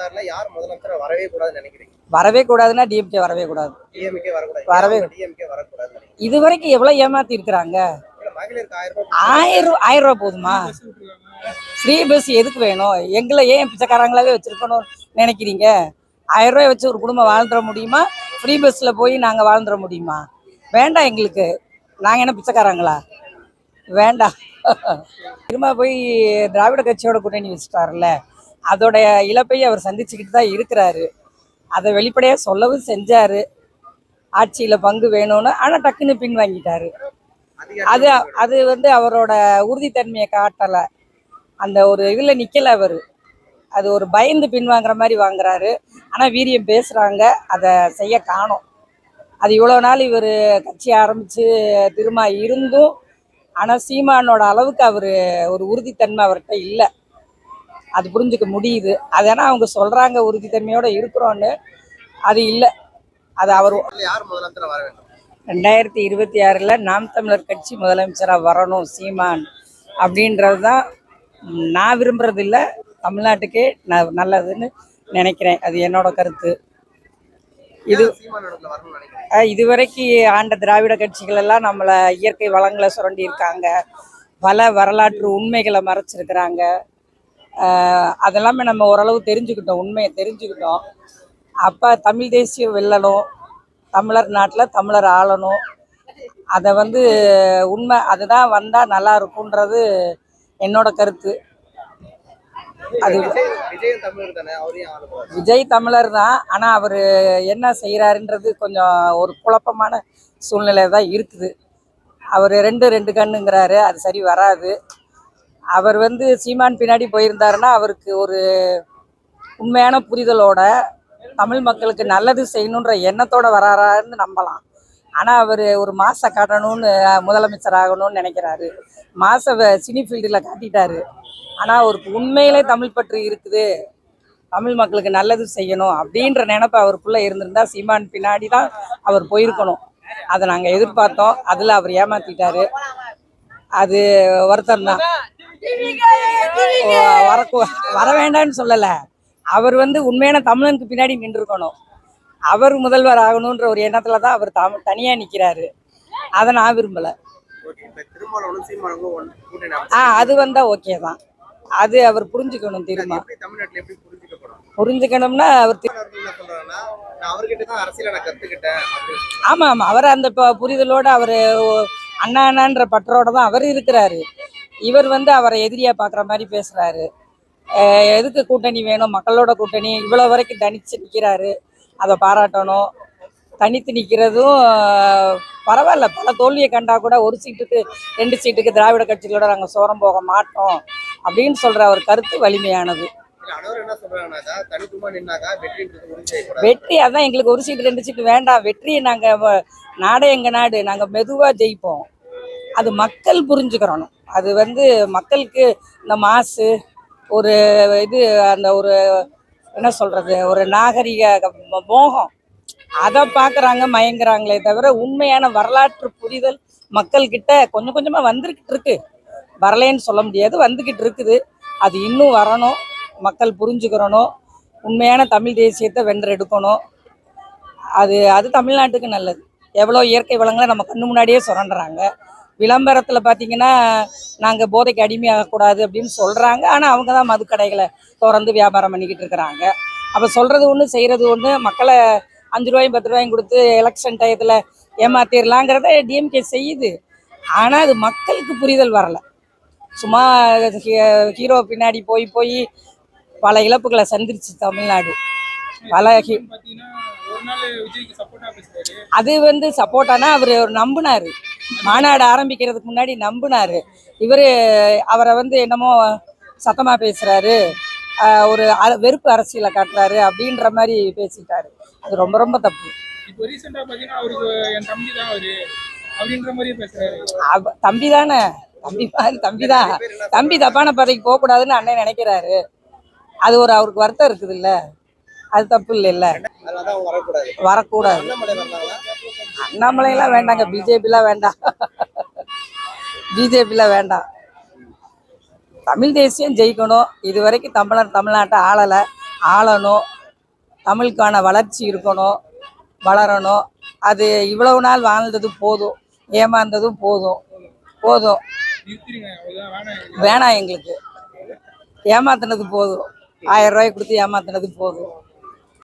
இருபத்தாறுல யார் முதலமைச்சரா வரவே கூடாதுன்னு நினைக்கிறீங்க? வரவே கூடாதுன்னா டிஎம்கே வரவே கூடாது. டிஎம்கே வரக்கூடாது. வரவே டிஎம்கே நினைக்கிறீங்க? இது வரைக்கும் எவ்வளோ ஏமாத்தி இருக்கிறாங்க? ஆயிரம் ரூபாய் ஆயிரம் ரூ- ஆயிரம் ரூபா போதுமா? ஃப்ரீ பஸ் எதுக்கு வேணும்? எங்களை ஏன் பிச்சைக்காரங்களாவே வச்சிருக்கணும் நினைக்கிறீங்க? ஆயிரம் ரூபாய் வச்சு ஒரு குடும்பம் வாழ்ந்துட முடியுமா? ஃப்ரீ பஸ்ஸில் போய் நாங்கள் வாழ்ந்துட முடியுமா? வேண்டாம் எங்களுக்கு. நாங்கள் என்ன பிச்சைக்காரங்களா? வேண்டாம். திரும்ப போய் திராவிட கட்சியோட கூட்டணி வச்சுட்டாருல்ல. அதோடைய இழப்பை அவர் சந்திச்சுக்கிட்டு தான் இருக்கிறாரு. அதை வெளிப்படையாக சொல்லவும் செஞ்சார். ஆட்சியில் பங்கு வேணும்னு. ஆனால் டக்குன்னு பின் வாங்கிட்டாரு. அது அது வந்து அவரோட உறுதித்தன்மையை காட்டலை. அந்த ஒரு இதில் நிற்கலை அவர். அது ஒரு பயந்து பின்வாங்குற மாதிரி வாங்குறாரு. ஆனால் வீரியம் பேசுகிறாங்க அதை செய்ய காணோம். அது இவ்வளோ நாள் இவர் கட்சி ஆரம்பித்து திரும்ப இருந்தும் ஆனால் சீமானோட அளவுக்கு அவர் ஒரு உறுதித்தன்மை அவர்கிட்ட இல்லை. அது புரிஞ்சுக்க முடியுது. அதனால் அவங்க சொல்கிறாங்க உறுதித்தன்மையோடு இருக்கிறோன்னு. அது இல்லை. அது அவர் ரெண்டாயிரத்தி இருபத்தி ஆறில் நாம் தமிழர் கட்சி முதலமைச்சராக வரணும் சீமான். அப்படின்றது தான் நான் விரும்புறது இல்ல தமிழ்நாட்டுக்கே ந நல்லதுன்னு நினைக்கிறேன். அது என்னோட கருத்து. இது யார் சீமான் இடத்துல வரணும்னு நினைக்கிறீங்க? அஹ் இதுவரைக்கு ஆண்ட திராவிட கட்சிகள் எல்லாம் நம்மளை இயற்கை வளங்களை சுரண்டி இருக்காங்க பல வரலாற்று உண்மைகளை மறைச்சிருக்கிறாங்க. அதெல்லாமே நம்ம ஓரளவு தெரிஞ்சுக்கிட்டோம் உண்மையை தெரிஞ்சுக்கிட்டோம். அப்போ தமிழ் தேசியம் வெல்லணும் தமிழர் நாட்டில் தமிழர் ஆளணும் அதை வந்து உண்மை அதுதான் வந்தால் நல்லா இருக்குன்றது என்னோட கருத்து. அது விஜய் தமிழர் தான் ஆனால் அவர் என்ன செய்கிறாருன்றது கொஞ்சம் ஒரு குழப்பமான சூழ்நிலை தான் இருக்குது. அவர் ரெண்டு ரெண்டு கண்ணுங்கிறாரு அது சரி வராது. அவர் வந்து சீமான் பின்னாடி போயிருந்தாருன்னா அவருக்கு ஒரு உண்மையான புரிதலோட தமிழ் மக்களுக்கு நல்லது செய்யணுன்ற எண்ணத்தோட வராரான்னு நம்பலாம். ஆனால் அவர் ஒரு மாசை காட்டணும்னு முதலமைச்சர் ஆகணும்னு நினைக்கிறாரு. மாச சினி ஃபீல்டில் காட்டிட்டாரு. ஆனால் அவருக்கு உண்மையிலே தமிழ் பற்று இருக்குது. தமிழ் மக்களுக்கு நல்லது செய்யணும் அப்படின்ற நினப்பு அவருக்குள்ளே இருந்திருந்தா சீமான் பின்னாடி தான் அவர் போயிருக்கணும். அதை நாங்கள் எதிர்பார்த்தோம். அதில் அவர் ஏமாற்றிட்டாரு அது வருத்தம் தான் வர வர வேண்டாம்னு சொல்லலை. அவர் வந்து உண்மையான தமிழனுக்கு பின்னாடி நின்றுக்கணும் அவர் முதல்வர் ஆகணுன்ற ஒரு எண்ணத்துல தான் அவர் தம் தனியாக நிற்கிறாரு அதை நான் விரும்பலை. ஆ அது வந்தா ஓகே தான். அது அவர் புரிஞ்சுக்கணும் திரும்ப எப்படி தமிழ்நாட்டுல எப்படி புரிஞ்சுக்கப்படும்? புரிஞ்சுக்கணும்னா அவர். ஆமா ஆமா. அவர் அந்த புரிதலோட அவர் அண்ணா அண்ணான்ற பற்றோட தான் அவர் இருக்கிறாரு. இவர் வந்து அவரை எதிரியா பார்க்குற மாதிரி பேசுறாரு. அஹ் எதுக்கு கூட்டணி வேணும்? மக்களோட கூட்டணி. இவ்வளோ வரைக்கும் தனிச்சு நிற்கிறாரு அதை பாராட்டணும். தனித்து நிற்கிறதும் பரவாயில்ல. பல தோல்வியை கண்டா கூட ஒரு சீட்டுக்கு ரெண்டு சீட்டுக்கு திராவிட கட்சிகளோட நாங்கள் சோரம் போக மாட்டோம் அப்படின்னு சொல்ற அவர் கருத்து வலிமையானது. வெற்றி அதான் எங்களுக்கு ஒரு சீட்டு ரெண்டு சீட்டு வேண்டாம். வெற்றியை நாங்கள் நாடே எங்கள் நாடு. நாங்கள் மெதுவாக ஜெயிப்போம். அது மக்கள் புரிஞ்சுக்கிறணும். அது வந்து மக்களுக்கு இந்த மாசு ஒரு இது அந்த ஒரு என்ன சொல்கிறது ஒரு நாகரிக மோகம் அதை பார்க்குறாங்க மயங்குறாங்களே தவிர உண்மையான வரலாற்று புரிதல் மக்கள்கிட்ட கொஞ்சம் கொஞ்சமாக வந்துருக்கிட்டு இருக்கு. வரலைன்னு சொல்ல முடியாது வந்துக்கிட்டு இருக்குது. அது இன்னும் வரணும் மக்கள் புரிஞ்சுக்கிறணும். உண்மையான தமிழ் தேசியத்தை வென்றெடுக்கணும். அது அது தமிழ்நாட்டுக்கு நல்லது. எவ்வளோ இயற்கை வளங்களை நம்ம கண்ணு முன்னாடியே சுரண்டுறாங்க. விளம்பரத்தில் பார்த்தீங்கன்னா நாங்கள் போதைக்கு அடிமையாகக்கூடாது அப்படின்னு சொல்கிறாங்க ஆனால் அவங்க தான் மதுக்கடைகளை திறந்து வியாபாரம் பண்ணிக்கிட்டு இருக்கிறாங்க. அப்போ சொல்கிறது ஒன்று செய்கிறது ஒன்று மக்களை அஞ்சு ரூபாயும் பத்து ரூபாயும் கொடுத்து எலெக்ஷன் டயத்தில் ஏமாத்திடலாங்கிறத டிஎம்கே செய்யுது. ஆனால் அது மக்களுக்கு புரிதல் வரலை. சும்மா ஹீரோ பின்னாடி போய் போய் பல இழப்புகளை சந்திருச்சு தமிழ்நாடு. பல அது வந்து சப்போர்ட்டானா அவர் நம்பினாரு. மாநாடு ஆரம்பிக்கிறதுக்கு முன்னாடி நம்பினாரு. இவர் அவரை வந்து என்னமோ சத்தமா பேசுறாரு. ஆஹ் ஒரு அ- வெறுப்பு அரசியலை காட்டுறாரு அப்படின்ற மாதிரி பேசிட்டாரு. அது ரொம்ப ரொம்ப தப்பு. இப்போ அவருக்கு என் தம்பி தான் அவரு. அப்படின்ற மாதிரி பேசுறாரு. அவ- தம்பி தானே. தம்பி தம்பி தான். தம்பி தப்பான பதவிக்கு போகக்கூடாதுன்னு அண்ணன் நினைக்கிறாரு. அது ஒரு அவருக்கு வருத்தம் இருக்குது இல்ல அது தப்பு அவங்க வரக்கூடாது. வரக்கூடாது. நம்மளையெல்லாம் வேண்டாங்க. பிஜேபிலாம் வேண்டாம். பிஜேபிலாம் வேண்டாம். தமிழ் தேசியம் ஜெயிக்கணும். இது வரைக்கும் தமிழர் தமிழ்நாட்டை ஆளலை. ஆளணும். தமிழுக்கான வளர்ச்சி இருக்கணும். வளரணும். அது இவ்வளவு நாள் வாழ்ந்தது போதும். ஏமாந்ததும் போதும். போதும். வேணாம் வேணாம் எங்களுக்கு. ஏமாத்தினது போதும். ஆயிரம் ரூபாய் கொடுத்து ஏமாத்தினது போதும்.